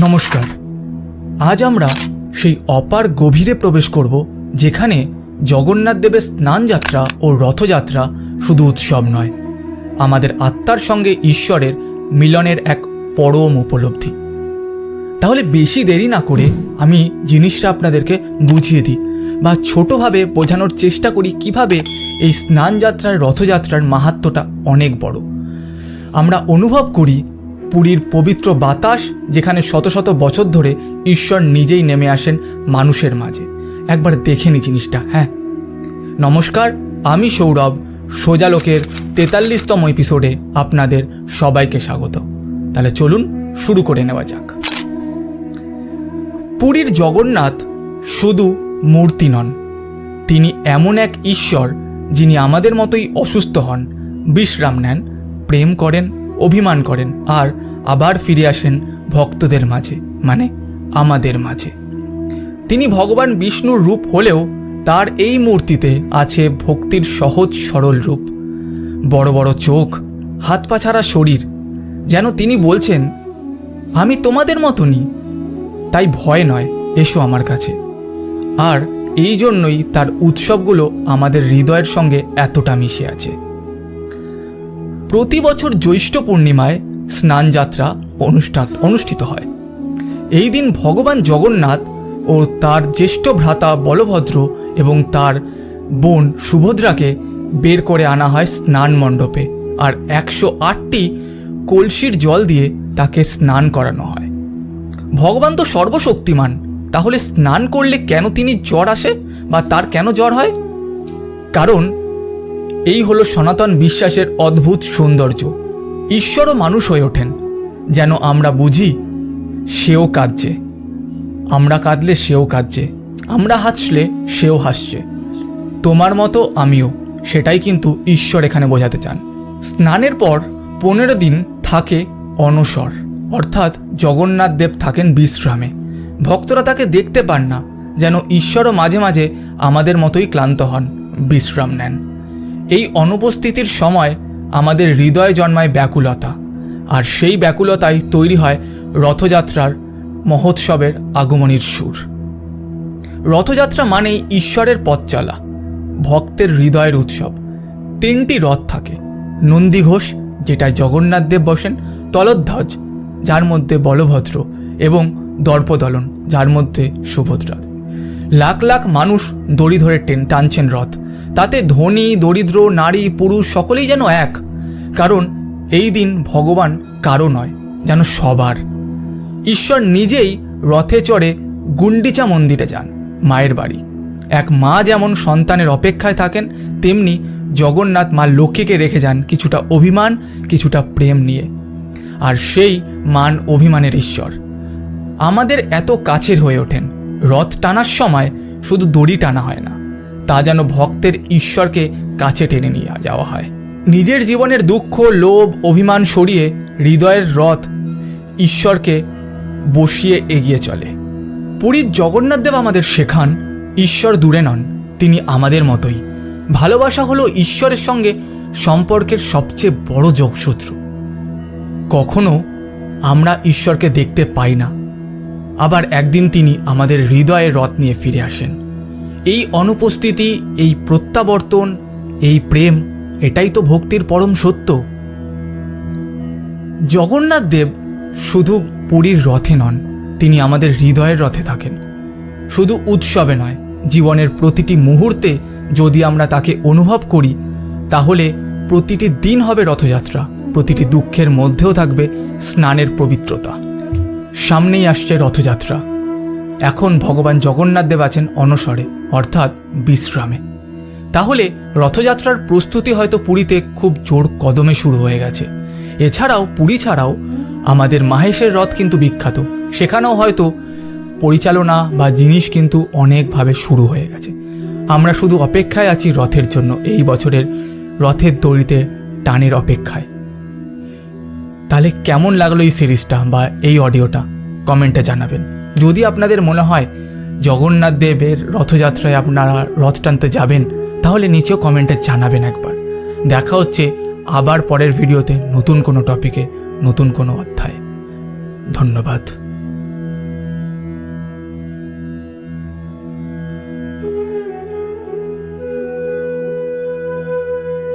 নমস্কার। আজ আমরা সেই অপার গভীরে প্রবেশ করব, যেখানে জগন্নাথ দেবের স্নানযাত্রা ও রথযাত্রা শুধু উৎসব নয়, আমাদের আত্মার সঙ্গে ঈশ্বরের মিলনের এক পরম উপলব্ধি। তাহলে বেশি দেরি না করে আমি জিনিসটা আপনাদেরকে বুঝিয়ে দিই বা ছোটোভাবে বোঝানোর চেষ্টা করি কীভাবে এই স্নানযাত্রার রথযাত্রার মাহাত্ম্যটা অনেক বড়। আমরা অনুভব করি পুরীর পবিত্র বাতাস যেখানে শত শত বছর ধরে ঈশ্বর নিজেই নেমে আসেন মানুষের মাঝে। একবার দেখে নি জিনিসটা হ্যাঁ? নমস্কার, আমি সৌরভ, সোজালোকের তেতাল্লিশতম এপিসোডে আপনাদের সবাইকে স্বাগত। তাহলে চলুন শুরু করে নেওয়া যাক। পুরীর জগন্নাথ শুধু মূর্তি নন, তিনি এমন এক ঈশ্বর যিনি আমাদের মতোই অসুস্থ হন, বিশ্রাম নেন, প্রেম করেন অভিমান করেন আর আবার ফিরে আসেন ভক্তদের মাঝে মানে আমাদের মাঝে। তিনি ভগবান বিষ্ণুর রূপ হলেও তার এই মূর্তিতে আছে ভক্তির সহজ সরল রূপ। বড় বড় চোখ, হাত পা ছাড়া শরীর, যেন তিনি বলছেন, আমি তোমাদের মতনই। তাই ভয় নয়, এসো আমার কাছে। আর এই জন্যই তার উৎসবগুলো আমাদের হৃদয়ের সঙ্গে এতটা মিশে আছে। প্রতি বছর জ্যৈষ্ঠ পূর্ণিমায় স্নানযাত্রা অনুষ্ঠান অনুষ্ঠিত হয়। এই দিন ভগবান জগন্নাথ ও তার জ্যেষ্ঠ ভ্রাতা বলভদ্র এবং তার বোন সুভদ্রাকে বের করে আনা হয় স্নান মণ্ডপে আর একশো আটটি কলসির জল দিয়ে তাকে স্নান করানো হয়। ভগবান তো সর্বশক্তিমান, তাহলে স্নান করলে কেন তিনি জ্বর আসে বা তার কেন জ্বর হয়? কারণ এই হলো সনাতন বিশ্বাসের অদ্ভুত সৌন্দর্য। ঈশ্বরও মানুষ হয়ে ওঠেন। যেন আমরা বুঝি, সেও কাঁদছে। আমরা কাঁদলে সেও কাঁদছে। আমরা হাসলে সেও হাসছে। তোমার মতো আমিও, সেটাই কিন্তু ঈশ্বর এখানে বোঝাতে চান। স্নানের পর পনেরো দিন থাকে অনসর অর্থাৎ জগন্নাথ দেব থাকেন বিশ্রামে। ভক্তরা তাকে দেখতে পান না, যেন ঈশ্বরও মাঝে মাঝে আমাদের মতোই ক্লান্ত হন, বিশ্রাম নেন। এই অনুপস্থিতির সময় আমাদের হৃদয়ে জন্মায় ব্যাকুলতা, আর সেই ব্যাকুলতায় তৈরি হয় রথযাত্রার মহোৎসবের আগমনীর সুর। রথযাত্রা মানেই ঈশ্বরের পথ চলা, ভক্তের হৃদয়ের উৎসব। তিনটি রথ থাকে নন্দীঘোষ যেটায় জগন্নাথ দেব বসেন, তলধ্বজ, যার মধ্যে বলভদ্র, এবং দর্পদলন, যার মধ্যে সুভদ্রা। লাখ লাখ মানুষ দড়ি ধরে টেন টানছেন রথ। তাতে ধনী, দরিদ্র, নারী, পুরুষ সকলেই যেন এক। কারণ এই দিন ভগবান কারও নয়, যেন সবার। ঈশ্বর নিজেই রথে চড়ে গুন্ডিচা মন্দিরে যান, মায়ের বাড়ি। এক মা যেমন সন্তানের অপেক্ষায় থাকেন, তেমনি জগন্নাথ মা লক্ষ্মীকে রেখে যান কিছুটা অভিমান, কিছুটা প্রেম নিয়ে। আর সেই মান অভিমানের ঈশ্বর। আমাদের এত কাছের হয়ে ওঠেন, রথ টানার সময় শুধু দড়ি টানা হয় না। তা যেন ভক্তের ঈশ্বরকে কাছে টেনে নিয়ে যাওয়া হয়। নিজের জীবনের দুঃখ, লোভ, অভিমান সরিয়ে হৃদয়ের রথ ঈশ্বরকে বসিয়ে এগিয়ে চলে। পুরীর জগন্নাথদেব আমাদের শেখান, ঈশ্বর দূরে নন, তিনি আমাদের মতোই। ভালোবাসা হলো ঈশ্বরের সঙ্গে সম্পর্কের সবচেয়ে বড় যোগসূত্র। কখনো আমরা ঈশ্বরকে দেখতে পাই না। আবার একদিন তিনি আমাদের হৃদয়ে রথ নিয়ে ফিরে আসেন। এই অনুপস্থিতি, এই প্রত্যাবর্তন, এই প্রেম, এটাই তো ভক্তির পরম সত্য। জগন্নাথ দেব শুধু পুরীর রথে নন, তিনি আমাদের হৃদয়ের রথে থাকেন। শুধু উৎসবে নয়, জীবনের প্রতিটি মুহূর্তে যদি আমরা তাকে অনুভব করি, তাহলে প্রতিটি দিন হবে রথযাত্রা, প্রতিটি দুঃখের মধ্যেও থাকবে স্নানের পবিত্রতা। সামনেই আসছে রথযাত্রা। এখন ভগবান জগন্নাথ দেব আছেন অনসরে অর্থাৎ বিশ্রামে। তাহলে রথযাত্রার প্রস্তুতি হয়তো পুরীতে খুব জোর কদমে শুরু হয়ে গেছে। এছাড়াও পুরী ছাড়াও আমাদের মাহেশের রথ কিন্তু বিখ্যাত। সেখানেও হয়তো পরিচালনা বা জিনিস কিন্তু অনেকভাবে শুরু হয়ে গেছে। আমরা শুধু অপেক্ষায় আছি রথের জন্য, এই বছরের রথের দড়িতে টানের অপেক্ষায়। তাহলে কেমন লাগল এই সিরিজটা বা এই অডিওটা? কমেন্টে জানাবেন। যদি আপনাদের মনে হয় জগন্নাথ দেবের রথযাত্রায় আপনারা রথ টানতে যাবেন, তাহলে নিচেও কমেন্টে জানাবেন একবার। দেখা হচ্ছে আবার পরের ভিডিওতে নতুন কোনো টপিকে, নতুন কোনো অধ্যায়। ধন্যবাদ।